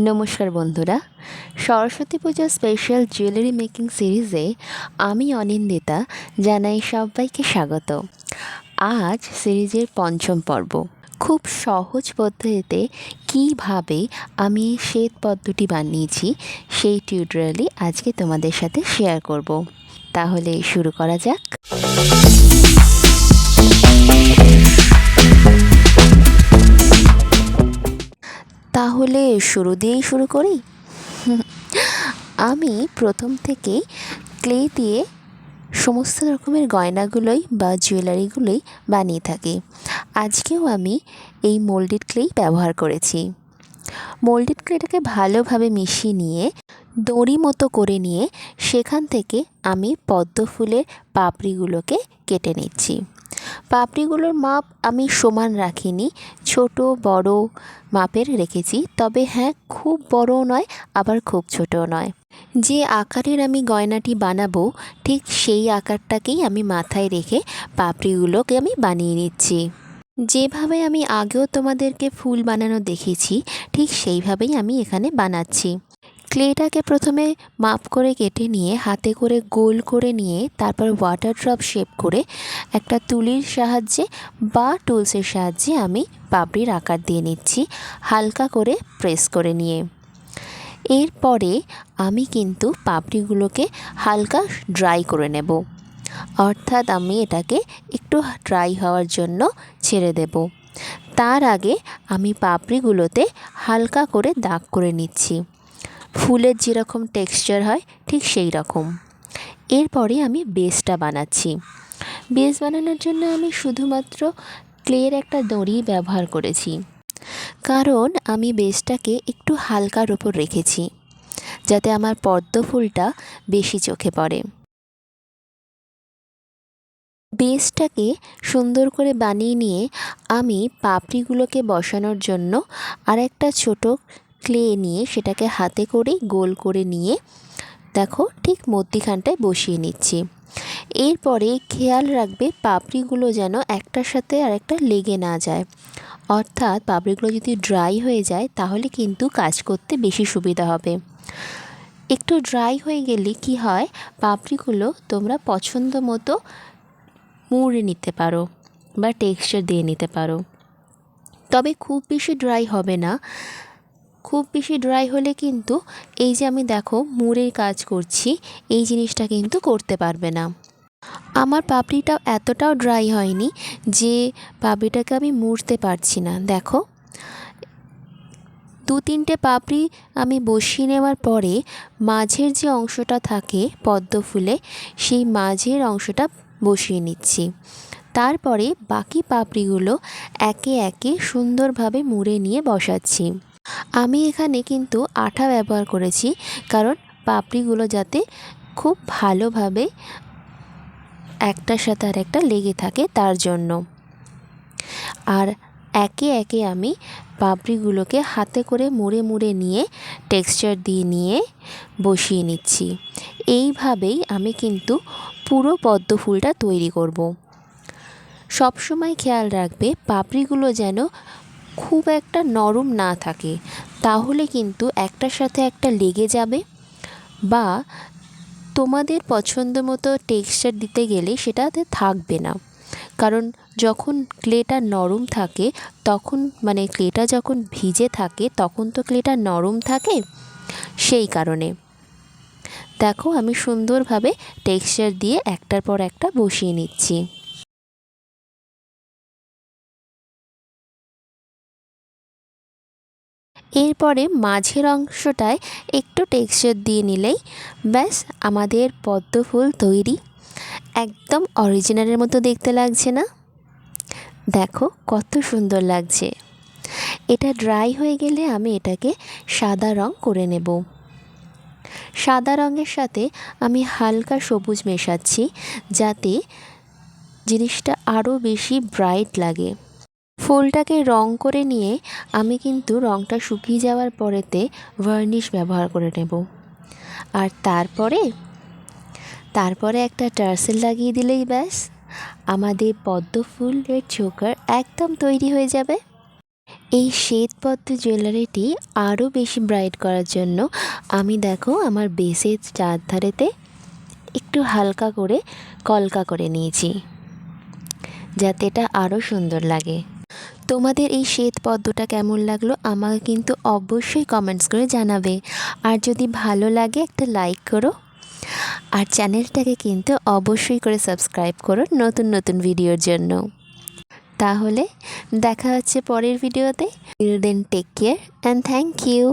নমস্কার বন্ধুরা। Saraswati puja special jewellery making সিরিজে আমি অনিন্দিতা জানাই সবাইকে স্বাগত। আজ সিরিজের পঞ্চম পর্ব। খুব সহজ পদ্ধতিতে কীভাবে আমি এই শ্বেত পদ্ধতি বানিয়েছি সেই টিউটোরিয়ালই আজকে তোমাদের সাথে শেয়ার করব। তাহলে শুরু করা যাক। তাহলে শুরু দিয়েই শুরু করি? আমি প্রথম থেকেই ক্লে দিয়ে সমস্ত রকমের গয়নাগুলোই বা জুয়েলারিগুলোই বানিয়ে থাকি। আজকেও আমি এই মোল্ডেড ক্লেই ব্যবহার করেছি। মোল্ডেড ক্লেটাকে ভালোভাবে মিশিয়ে নিয়ে, দড়ি মতো করে নিয়ে, সেখান থেকে আমি পদ্ম ফুলের পাপড়িগুলোকে কেটে নিচ্ছি। পাপড়িগুলোর মাপ আমি সমান রাখিনি। ছোট, বড় মাপের রেখেছি। তবে হ্যাঁ খুব বড়ও নয়, আবার খুব ছোটও নয়। যে আকারের আমি গয়নাটি বানাবো, ঠিক সেই আকারটাকেই আমি মাথায় রেখে পাপড়িগুলোকে আমি বানিয়ে নিচ্ছি। যেভাবে আমি আগেও তোমাদেরকে ফুল বানানো দেখেছি, ঠিক সেইভাবেই আমি এখানে বানাচ্ছি। ক্লেটাকে প্রথমে মাপ করে কেটে নিয়ে, হাতে করে গোল করে নিয়ে, তারপর ওয়াটার ড্রপ শেপ করে একটা তুলির সাহায্যে বা টুলসের সাহায্যে আমি পাপড়ির আকার দিয়ে নিচ্ছি, হালকা করে প্রেস করে নিয়ে। এরপরে আমি কিন্তু পাপড়িগুলোকে হালকা ড্রাই করে নেব। অর্থাৎ আমি এটাকে একটু ড্রাই হওয়ার জন্য ছেড়ে দেব। তার আগে আমি পাপড়িগুলোতে হালকা করে দাগ করে নিচ্ছি। ফুলের যেরকম টেক্সচার হয়, ঠিক সেই রকম এরপরে আমি বেসটা বানাচ্ছি। বেস বানানোর জন্য আমি শুধুমাত্র ক্লের একটা দড়ি ব্যবহার করেছি। কারণ আমি বেসটাকে একটু হালকার ওপর রেখেছি, যাতে আমার পদ্ম ফুলটা বেশি চোখে পড়ে। বেসটাকে সুন্দর করে বানিয়ে নিয়ে আমি পাপড়িগুলোকে বসানোর জন্য আর একটা ছোটো ক্লে নিয়ে সেটাকে হাতে করে গোল করে নিয়ে দেখো ঠিক মধ্যিখানটায় বসিয়ে নিচ্ছি। এরপরে খেয়াল রাখবে পাপড়িগুলো যেন একটার সাথে আর একটা লেগে না যায়। অর্থাৎ পাপড়িগুলো যদি ড্রাই হয়ে যায় তাহলে কিন্তু কাজ করতে বেশি সুবিধা হবে। একটু ড্রাই হয়ে গেলে কি হয়? পাপড়িগুলো তোমরা পছন্দ মতো মুড়ে নিতে পারো বা টেক্সচার দিয়ে নিতে পারো। তবে খুব বেশি ড্রাই হবে না। খুব বেশি ড্রাই হলে কিন্তু এই যে আমি দেখো মুড়ের কাজ করছি, এই জিনিসটা কিন্তু করতে পারবে না। আমার পাপড়িটাও এতটাও ড্রাই হয়নি যে পাপড়িটাকে আমি মুড়তে পারছি না। দেখো দু তিনটে পাপড়ি আমি বসিয়ে নেওয়ার পরে মাঝের যে অংশটা থাকে পদ্ম ফুলে, সেই মাঝের অংশটা বসিয়ে নিচ্ছি। তারপরে বাকি পাপড়িগুলো একে একে সুন্দরভাবে মুড়ে নিয়ে বসাচ্ছি। আমি এখানে কিন্তু আঠা ব্যবহার করেছি, কারণ পাপড়িগুলো যাতে খুব ভালোভাবে একটার সাথে আর একটা লেগে থাকে তার জন্য। আর একে একে আমি পাপড়িগুলোকে হাতে করে মুড়ে মুড়ে নিয়ে টেক্সচার দিয়ে নিয়ে বসিয়ে নিচ্ছি। এইভাবেই আমি কিন্তু পুরো পদ্ম ফুলটা তৈরি করব। সবসময় খেয়াল রাখবে, পাপড়িগুলো যেন খুব একটা নরম না থাকে, তাহলে কিন্তু একটার সাথে একটা লেগে যাবে। বা তোমাদের পছন্দ মতো টেক্সচার দিতে গেলে সেটাতে থাকবে না। কারণ যখন ক্লেটা নরম থাকে, তখন মানে ক্লেটা যখন ভিজে থাকে, তখন তো ক্লেটা নরম থাকে সেই কারণে। দেখো আমি সুন্দরভাবে টেক্সচার দিয়ে একটার পর একটা বসিয়ে নিচ্ছি। এরপরে মাঝের অংশটায় একটু টেক্সচার দিয়ে নিলেই ব্যাস, আমাদের পদ্ম ফুল তৈরি। একদম অরিজিনালের মতো দেখতে লাগছে না? দেখো, কত সুন্দর লাগছে। এটা ড্রাই হয়ে গেলে আমি এটাকে সাদা রং করে নেব। সাদা রঙের সাথে আমি হালকা সবুজ মেশাচ্ছি, যাতে জিনিসটা আরও বেশি ব্রাইট লাগে। ফুলটাকে রং করে নিয়ে আমি কিন্তু রংটা শুকিয়ে যাওয়ার পরেতে ভার্নিশ ব্যবহার করে নেব। আর তারপরে তারপরে একটা টার্সেল লাগিয়ে দিলেই ব্যাস। আমাদের পদ্ম ফুলের চোকার একদম তৈরি হয়ে যাবে। এই শ্বেতপদ্ম জুয়েলারিটি আরও বেশি ব্রাইট করার জন্য আমি দেখো আমার বেসের চারধারেতে একটু হালকা করে কলকা করে নিয়েছি, যাতে এটা আরও সুন্দর লাগে। তোমাদের এই শ্বেত পদ্মটা কেমন লাগল আমাকে কিন্তু অবশ্যই কমেন্টস করে জানাবে। আর যদি ভালো লাগে একটা লাইক করো। আর চ্যানেলটাকে কিন্তু অবশ্যই করে সাবস্ক্রাইব করো নতুন নতুন ভিডিওর জন্য। তাহলে দেখা হচ্ছে পরের ভিডিওতে then take care and thank you